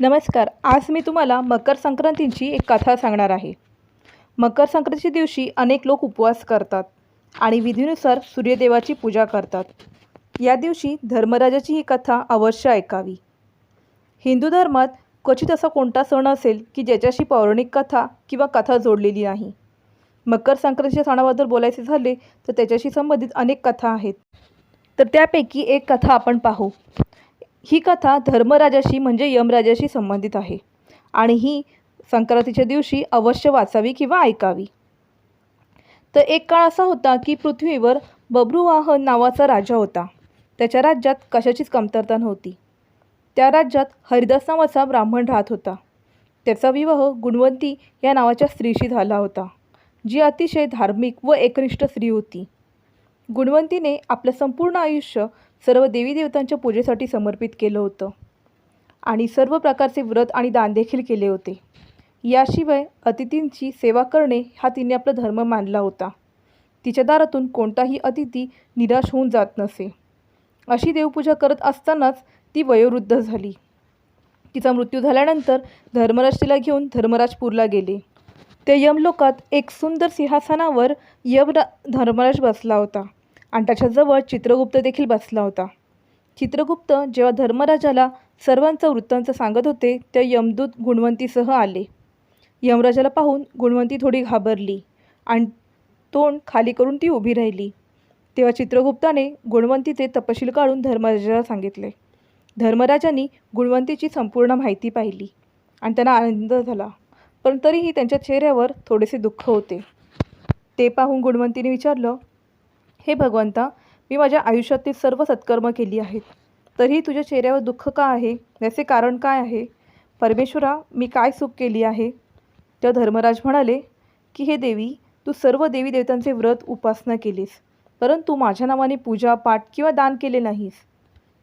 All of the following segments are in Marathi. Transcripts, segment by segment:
नमस्कार आज मी तुम्हाला मकर संक्रांतीची एक कथा सांगणार आहे. मकर संक्रांतीच्या दिवशी अनेक लोक उपवास करतात आणि विधीनुसार सूर्यदेवाची पूजा करतात. या दिवशी धर्मराजाची ही कथा अवश्य ऐकावी. हिंदू धर्मात क्वचित असा कोणता सण असेल की ज्याच्याशी पौराणिक कथा किंवा कथा जोडलेली नाही. मकर संक्रांतीच्या सणाबद्दल बोलायचे झाले तर त्याच्याशी संबंधित अनेक कथा आहेत. तर त्यापैकी एक कथा आपण पाहू. ही कथा धर्मराजाशी म्हणजे यमराजाशी संबंधित आहे. आणि ही संक्रांतीच्या दिवशी अवश्य वाचावी किंवा ऐकावी. तर एक काळ असा होता की पृथ्वीवर बब्रुवाहन नावाचा राजा होता. त्याच्या राज्यात कशाचीच कमतरता नव्हती. त्या राज्यात हरिदास नावाचा ब्राह्मण राहत होता. त्याचा विवाह गुणवंती या नावाच्या स्त्रीशी झाला होता जी अतिशय धार्मिक व एकनिष्ठ स्त्री होती. गुणवंतीने आपलं संपूर्ण आयुष्य सर्व देवी देवतांच्या पूजेसाठी समर्पित केलं होतं. आणि सर्व प्रकारचे व्रत आणि दानदेखील केले होते. याशिवाय अतिथींची सेवा करणे हा तिने आपला धर्म मानला होता. तिच्या दारातून कोणताही अतिथी निराश होऊन जात नसे. अशी देवपूजा करत असतानाच ती वयोवृद्ध झाली. तिचा मृत्यू झाल्यानंतर धर्मराज तिला घेऊन धर्मराजपूरला गेले. त्या यमलोकात एक सुंदर सिंहासनावर यम धर्मराज बसला होता. आणि त्याच्याजवळ चित्रगुप्त देखील बसला होता. चित्रगुप्त जेव्हा धर्मराजाला सर्वांचं वृत्तांत सांगत होते त्या यमदूत गुणवंतीसह आले. यमराजाला पाहून गुणवंती थोडी घाबरली आणि तोंड खाली करून ती उभी राहिली. तेव्हा चित्रगुप्ताने गुणवंतीचे तपशील काढून धर्मराजाला सांगितले. धर्मराजांनी गुणवंतीची संपूर्ण माहिती पाहिली आणि त्यांना आनंद झाला पण तरीही त्यांच्या चेहऱ्यावर थोडेसे दुःख होते. ते पाहून गुणवंतीने विचारलं हे भगवंता मी माझ्या आयुष्यातील सर्व सत्कर्म केली आहेत. तरीही तुझ्या चेहऱ्यावर दुःख का आहे? याचे कारण काय आहे? परमेश्वरा मी काय चूक केली आहे? तेव्हा धर्मराज म्हणाले की हे देवी तू सर्व देवी देवतांचे व्रत उपासना केलीस परंतु माझ्या नावाने पूजा पाठ किंवा दान केले नाहीस.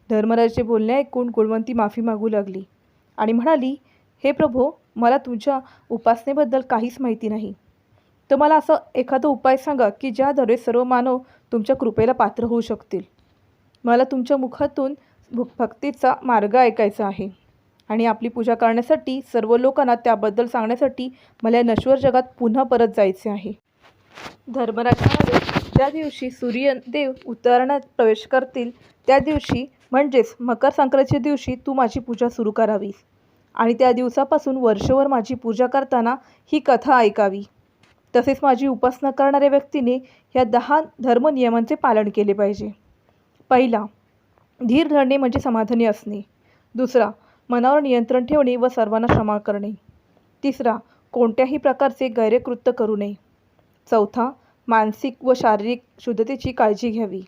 धर्मराजचे बोलणे ऐकून गुणवंती माफी मागू लागली आणि म्हणाली हे प्रभो मला तुझ्या उपासनेबद्दल काहीच माहिती नाही. तर मला असं एखादा उपाय सांगा की ज्याद्वारे सर्व मानव तुमच्या कृपेला पात्र होऊ शकतील. मला तुमच्या मुखातून भक्तीचा मार्ग ऐकायचा आहे. आणि आपली पूजा करण्यासाठी सर्व लोकांना त्याबद्दल सांगण्यासाठी मला या नश्वर जगात पुन्हा परत जायचे आहे. धर्मराजामध्ये ज्या दिवशी सूर्यदेव उतरण्यात प्रवेश करतील त्या दिवशी म्हणजेच मकर संक्रांतीच्या दिवशी तू माझी पूजा सुरू करावीस. आणि त्या दिवसापासून वर्षभर माझी पूजा करताना ही कथा ऐकावी. तसेच माझी उपासना करणाऱ्या व्यक्तीने ह्या दहा धर्मनियमांचे पालन केले पाहिजे. पहिला धीर धरणे म्हणजे समाधानी असणे. दुसरा मनावर नियंत्रण ठेवणे व सर्वांना क्षमा करणे. तिसरा कोणत्याही प्रकारचे गैरकृत्य करू नये. चौथा मानसिक व शारीरिक शुद्धतेची काळजी घ्यावी.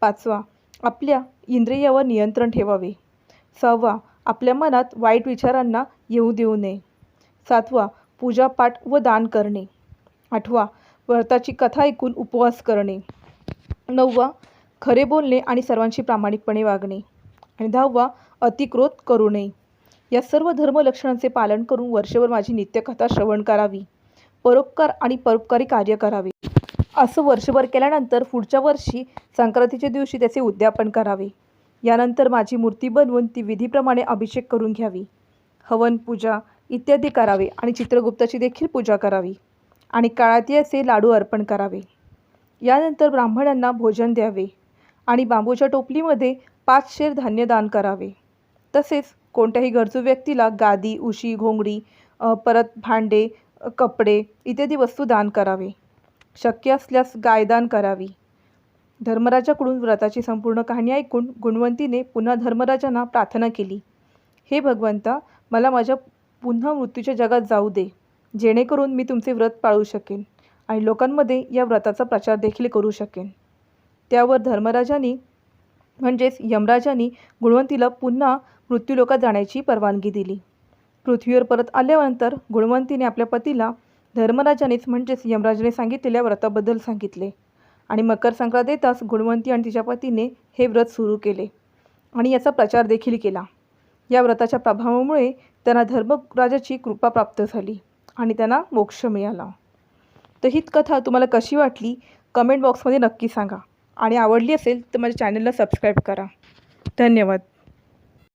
पाचवा आपल्या इंद्रियावर नियंत्रण ठेवावे. सहावा आपल्या मनात वाईट विचारांना येऊ देऊ नये. सातवा पूजापाठ व दान करणे. आठवा व्रताची कथा ऐकून उपवास करणे. नववा खरे बोलणे आणि सर्वांशी प्रामाणिकपणे वागणे. आणि दहावा अतिक्रोध करू नये या सर्व धर्मलक्षणांचे पालन करून वर्षभर माझी नित्यकथा श्रवण करावी. परोपकार आणि परोपकारी कार्य करावे. असं वर्षभर केल्यानंतर पुढच्या वर्षी संक्रांतीच्या दिवशी त्याचे उद्यापन करावे. यानंतर माझी मूर्ती बनवून ती विधीप्रमाणे अभिषेक करून घ्यावी. हवन पूजा इत्यादी करावे आणि चित्रगुप्ताची देखील पूजा करावी. आणि काळातियाचे लाडू अर्पण करावे. यानंतर ब्राह्मणांना भोजन द्यावे आणि बांबूच्या टोपलीमध्ये पाच शेर धान्य दान करावे. तसेच कोणत्याही गरजू व्यक्तीला गादी उशी घोंगडी परत भांडे कपडे इत्यादी वस्तू दान करावे. शक्य असल्यास गायदान करावी. धर्मराजाकडून व्रताची संपूर्ण कहाणी ऐकून गुणवंतीने पुन्हा धर्मराजांना प्रार्थना केली. हे भगवंता मला माझ्या पुन्हा मृत्यूच्या जगात जाऊ दे. जेणेकरून मी तुमचे व्रत पाळू शकेन आणि लोकांमध्ये या व्रताचा प्रचार देखील करू शकेन. त्यावर धर्मराजांनी म्हणजेच यमराजांनी गुणवंतीला पुन्हा मृत्यूलोकात जाण्याची परवानगी दिली. पृथ्वीवर परत आल्यानंतर गुणवंतीने आपल्या पतीला धर्मराजानेच म्हणजेच यमराजाने सांगितलेल्या व्रताबद्दल सांगितले आणि मकर संक्रांत येताच गुणवंती आणि तिच्या पतीने हे व्रत सुरू केले आणि याचा प्रचार देखील केला. या व्रताच्या प्रभावामुळे त्यांना धर्मराजाची कृपा प्राप्त झाली. आणि त्यांना मोक्ष मिळाला. तर हीच कथा तुम्हाला कशी वाटली? कमेंट बॉक्समध्ये नक्की सांगा. आणि आवडली असेल तर माझ्या चॅनलला सबस्क्राईब करा. धन्यवाद.